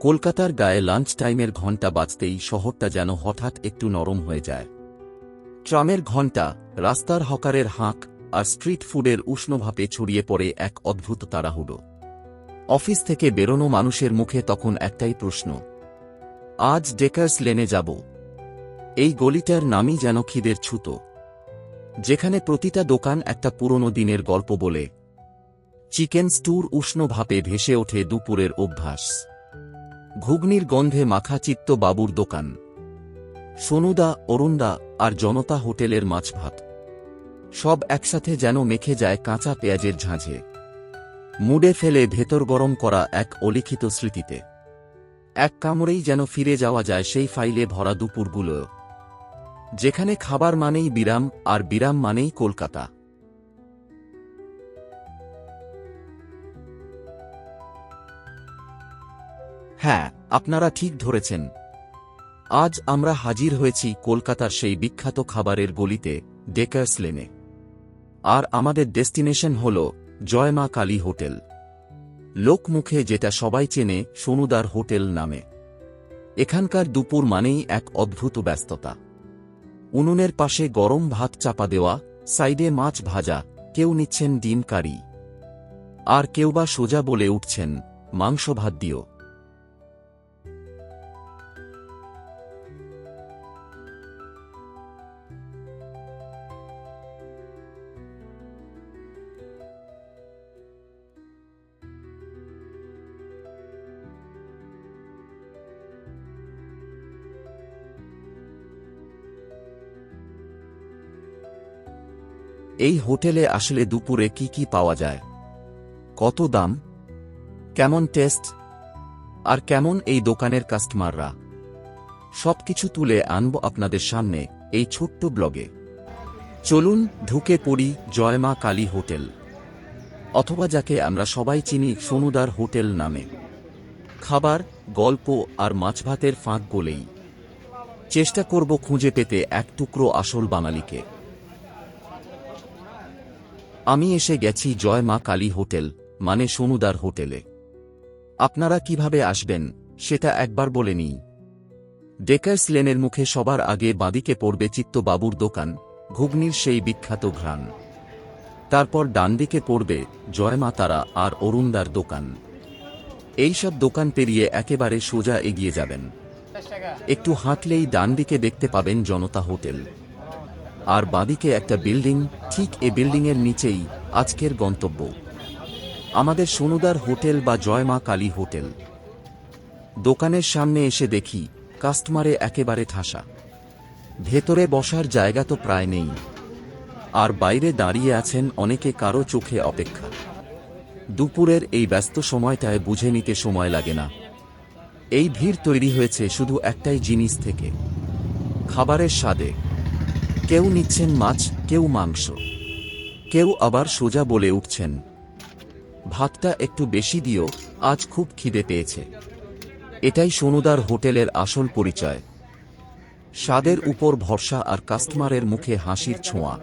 কলকাতার গায়ে লাঞ্চ টাইমের ঘণ্টা বাজতেই শহরটা যেন হঠাৎ একটু নরম হয়ে যায়। ট্রামের ঘণ্টা, রাস্তার হকারের হাঁক আর স্ট্রিট ফুডের উষ্ণভাবে ছড়িয়ে পড়ে এক অদ্ভুত তাড়াহুড়ো। অফিস থেকে বেরোনো মানুষের মুখে তখন একটাই প্রশ্ন, আজ ডেকার্স লেনে যাব? এই গলিটার নামই যেন খিদের ছুতো। যেখানে প্রতিটা দোকান একটা পুরনো দিনের গল্প বলে চিকেন স্টুর উষ্ণ ভাপে ভেসে ওঠে দুপুরের অভ্যাস। ঘুগনির গন্ধে মাখা চিত্ত বাবুর দোকান। সোনুদা, অরুণদা আর জনতা হোটেলের মাছ ভাত সব একসাথে যেন মেখে যায় কাঁচা পেঁয়াজের ঝাঁঝে। মুডে ফেলে ভেতর গরম করা এক অলিখিত স্মৃতিতে। এক কামড়েই যেন ফিরে যাওয়া যায় সেই ফাইলে ভরা দুপুরগুলো। যেখানে খাবার মানেই বিরাম আর বিরাম মানেই কলকাতা। হ্যাঁ আপনারা ঠিক ধরেছেন। আজ আমরা হাজির হয়েছি কলকাতার সেই বিখ্যাত খাবারের গলিতে, ডেকার্স লেনে। আর আমাদের ডেস্টিনেশন হল জয়মা কালী হোটেল। লোকমুখে যেটা সবাই চেনে, সোনুদার হোটেল নামে। এখানকার দুপুর মানেই এক অদ্ভুত ব্যস্ততা। উনুনের পাশে গরম ভাত চাপা দেওয়া, সাইডে মাছ ভাজা, কেউ নিচ্ছেন ডিম কারি। আর কেউ বা সোজা বলে উঠছেন মাংস ভাত দিও এই হোটেলে আসলে দুপুরে কি কি পাওয়া যায়? কত দাম? কেমন টেস্ট? আর কেমন এই দোকানের কাস্টমাররা? সবকিছু তুলে আনব আপনাদের সামনে এই ছোট্ট ব্লগে। চলুন ঢুকে পড়ি জয়মা কালী হোটেল, অথবা যাকে আমরা সবাই চিনি সোনুদার হোটেল নামে। খাবার, গল্প আর মাছ ভাতের ফাঁক বলেই। চেষ্টা করব খুঁজে পেতে এক টুকরো আসল বাঙালিকে। আমি এসে গেছি জয় মা কালী হোটেল মানে সোনুদার হোটেলে। আপনারা কীভাবে আসবেন, সেটা একবার বলে নিই। ডেকার্স লেনের মুখে সবার আগে বাদিকে পড়বে চিত্তবাবুর দোকান, ঘুগনির সেই বিখ্যাত ঘ্রাণ। তারপর ডানদিকে পড়বে জয়মা তারা আর অরুণদার দোকান। এইসব দোকান পেরিয়ে একেবারে সোজা এগিয়ে যাবেন। একটু হাঁটলেই ডানদিকে দেখতে পাবেন জনতা হোটেল। আর বাদিকে একটা বিল্ডিং, ঠিক এ বিল্ডিংয়ের নিচেই আজকের গন্তব্য। আমাদের সোনুদার হোটেল বা জয়মা কালী হোটেল। দোকানের সামনে এসে দেখি, কাস্টমারে একেবারে ঠাসা। ভেতরে বসার জায়গা তো প্রায় নেই। আর বাইরে দাঁড়িয়ে আছেন অনেকে কারও চোখে অপেক্ষা। দুপুরের এই ব্যস্ত সময়টায় বুঝে নিতে সময় লাগে না। এই ভিড় তৈরি হয়েছে শুধু একটাই জিনিস থেকে, খাবারের স্বাদে। কেউ নিচ্ছেন মাছ, কেউ মাংস। কেউ আবার সোজা বলে উঠছেন, ভাতটা একটু বেশি দিও, আজ খুব খিদে পেয়েছে। এটাই সোনুদার হোটেলের আসল পরিচয়। স্বাদের উপর ভরসা আর কাস্টমারের মুখে হাসির ছোঁয়া।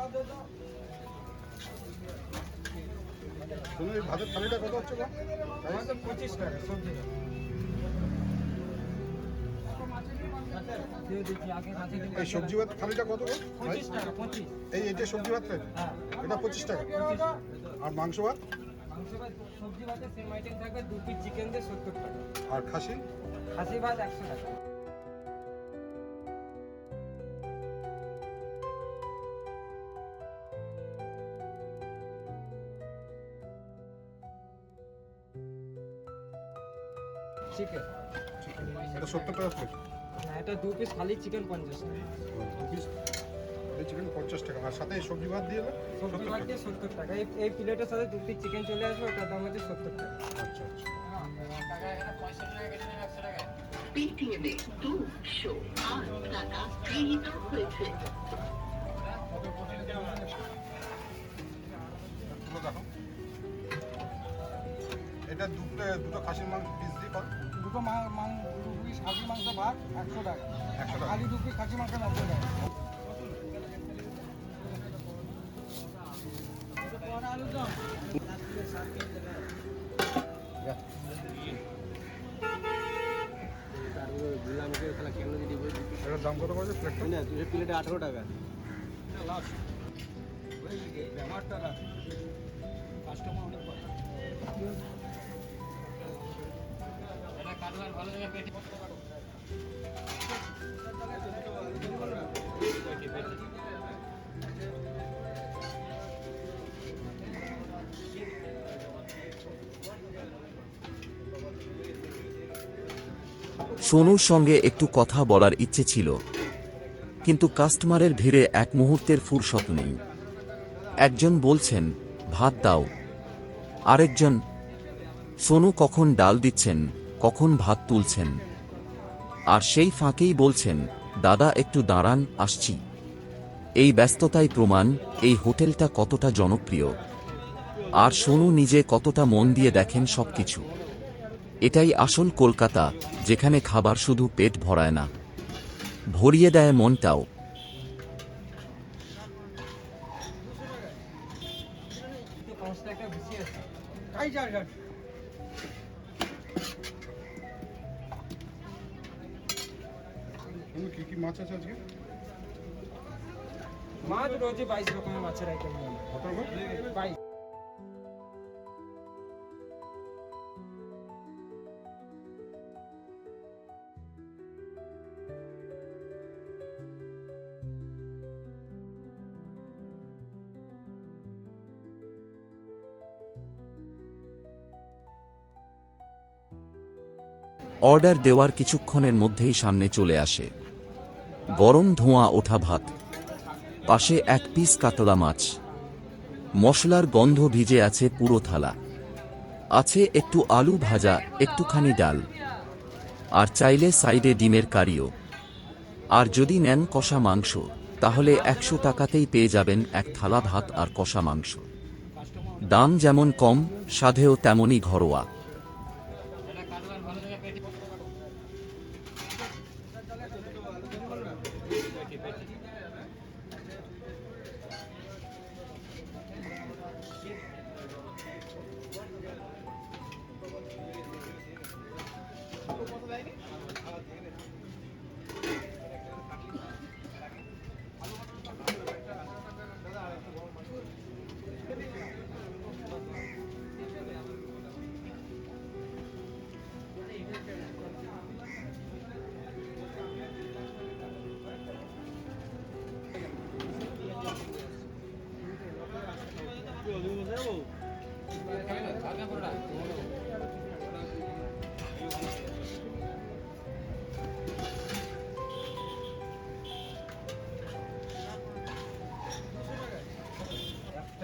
টাকা। তুমি এই ভাতের থালিটা কত হচ্ছে? পঁচিশ টাকা সবজি এই সবজি ভাত থালিটা কত এই এইটা সবজি ভাত এটা পঁচিশ টাকা। আর মাংস ভাত? মাংস ভাত সবজি ভাতে সেম আইটেম থাকবে দু পিস চিকেন দিয়ে সত্তর টাকা। আর খাসি? খাসি ভাত একশো টাকা। চিকেন এটা সত্তর টাকা প্লেট না এটা দু পিস খালি চিকেন পঞ্চাশ টাকা। এই চিকেন পঞ্চাশ টাকা। আর সাথে এই সবজি ভাত দিয়ে সবজি সত্তর ভাত দিয়ে সত্তর টাকা। এই এই প্লেটের সাথে দু পিস চিকেন চলে আসবে ওটার দাম হচ্ছে সত্তর টাকা। আচ্ছা আচ্ছা। পেটিএমে দুশো আট টাকা গৃহীত হয়েছে। এটা দুটো দুটো খাসির মাংস পিস দুটো দুটো মা- দু পিস খাসি মাংস ভাত একশো টাকা। একশো টাকা। খালি দু পিস খাসি মাংস নব্বই টাকা। এটার দাম কত পড়েছে প্লেটটা প্লেটে আঠেরো টাকা। সোনুর সঙ্গে একটু কথা বলার ইচ্ছে ছিল, কিন্তু কাস্টমারের ভিড়ে এক মুহূর্তের ফুরসত নেই। একজন বলছেন, ভাত দাও। আরেকজন, সোনু কখন ডাল দিচ্ছেন? কখন ভাত তুলছেন আর সেই ফাঁকেই বলছেন দাদা একটু দাঁড়ান আসছি এই ব্যস্ততাই প্রমাণ এই হোটেলটা কতটা জনপ্রিয় আর সোনু নিজে কতটা মন দিয়ে দেখেন সবকিছু এটাই আসল কলকাতা যেখানে খাবার শুধু পেট ভরায় না ভরিয়ে দেয় মনটাও টাকা বেশি কি কি মাছ আছে আজকে? মাছ বাইশ রকমের মাছের আইটেম বাইশ। অর্ডার দেওয়ার কিছুক্ষণের মধ্যেই সামনে চলে আসে। গরম ধোঁয়া ওঠা ভাত। পাশে এক পিস কাতলা মাছ। মশলার গন্ধ ভিজে আছে পুরো থালা। আছে একটু আলু ভাজা, একটুখানি ডাল। আর চাইলে সাইডে ডিমের কারিও। আর যদি নেন কষা মাংস, তাহলে একশো টাকাতেই পেয়ে যাবেন এক থালা ভাত আর কষা মাংস। দাম যেমন কম, স্বাদেও তেমনই ঘরোয়া।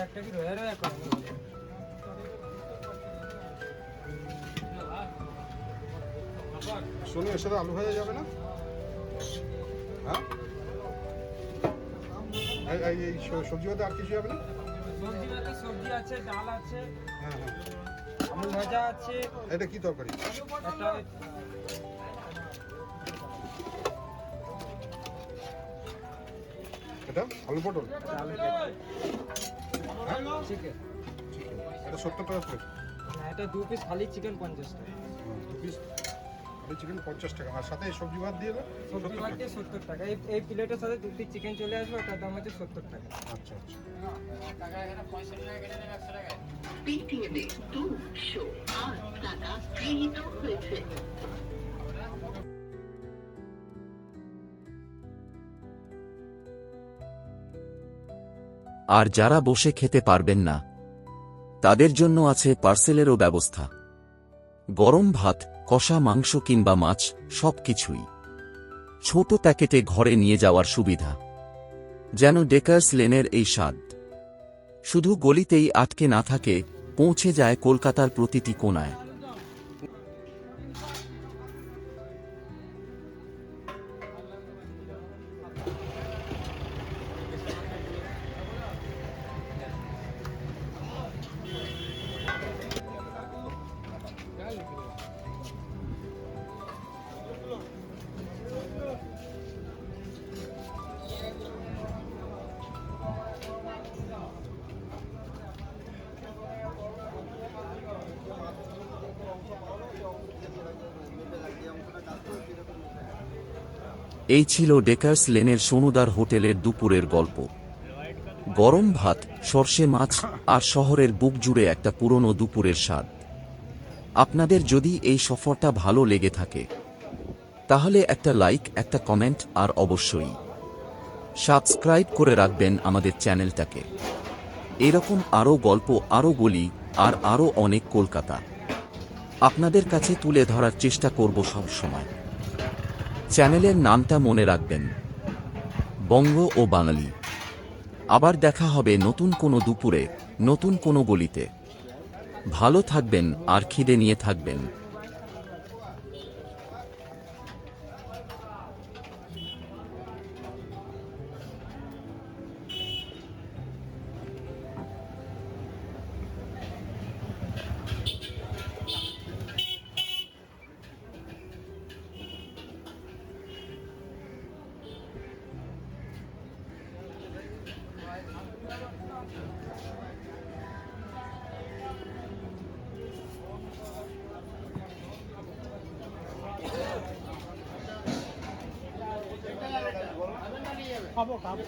একটা কি রয়ে রয়ে করে এর সাথে আলু ভাজা যাবে না? হ্যাঁ? এই- সবজি ভাতে আর কিছু যাবে না? সবজি ভাতে সবজি আছে ডাল আছে হ্যাঁ হ্যাঁ। আলু ভাজা আছে। এটা কি তরকারি? একটা এটা আলু পটল? চিকেন এটা সত্তর টাকা প্লেট এটা দু পিস খালি চিকেন পঞ্চাশ টাকা। দু পিস চিকেন পঞ্চাশ টাকা। আর সাথে সবজি ভাত দিয়ে সবজি ভাত দিয়ে সত্তর টাকা। এই এই প্লেটের সাথে দু পিস চিকেন চলে আসবে ওটার দাম হচ্ছে সত্তর টাকা। আচ্ছা আচ্ছা। পেটিএমে দুশো আট টাকা গৃহীত হয়েছে। আর যারা বসে খেতে পারবেন না, তাদের জন্য আছে পার্সেলেরও ব্যবস্থা। গরম ভাত, কষা মাংস কিংবা মাছ, সবকিছুই। ছোট প্যাকেটে ঘরে নিয়ে যাওয়ার সুবিধা। যেন ডেকার্স লেনের এই স্বাদ। শুধু গলিতেই আটকে না থাকে, পৌঁছে যায় কলকাতার প্রতিটি কোনায়। এই ছিল ডেকার্স লেনের সোনুদার হোটেলের দুপুরের গল্প। গরম ভাত, সর্ষে মাছ আর শহরের বুক জুড়ে একটা পুরনো দুপুরের স্বাদ। আপনাদের যদি এই সফরটা ভালো লেগে থাকে, তাহলে একটা লাইক, একটা কমেন্ট আর অবশ্যই সাবস্ক্রাইব করে রাখবেন আমাদের চ্যানেলটাকে। এরকম আরও গল্প, আরও গলি আর আরও অনেক কলকাতা। আপনাদের কাছে তুলে ধরার চেষ্টা করব সব সময়। চ্যানেলের নামটা মনে রাখবেন। বঙ্গ ও বাঙালি। আবার দেখা হবে নতুন কোনো দুপুরে, নতুন কোনো গলিতে। ভালো থাকবেন, আর খিদে নিয়ে থাকবেন। খাব খাব।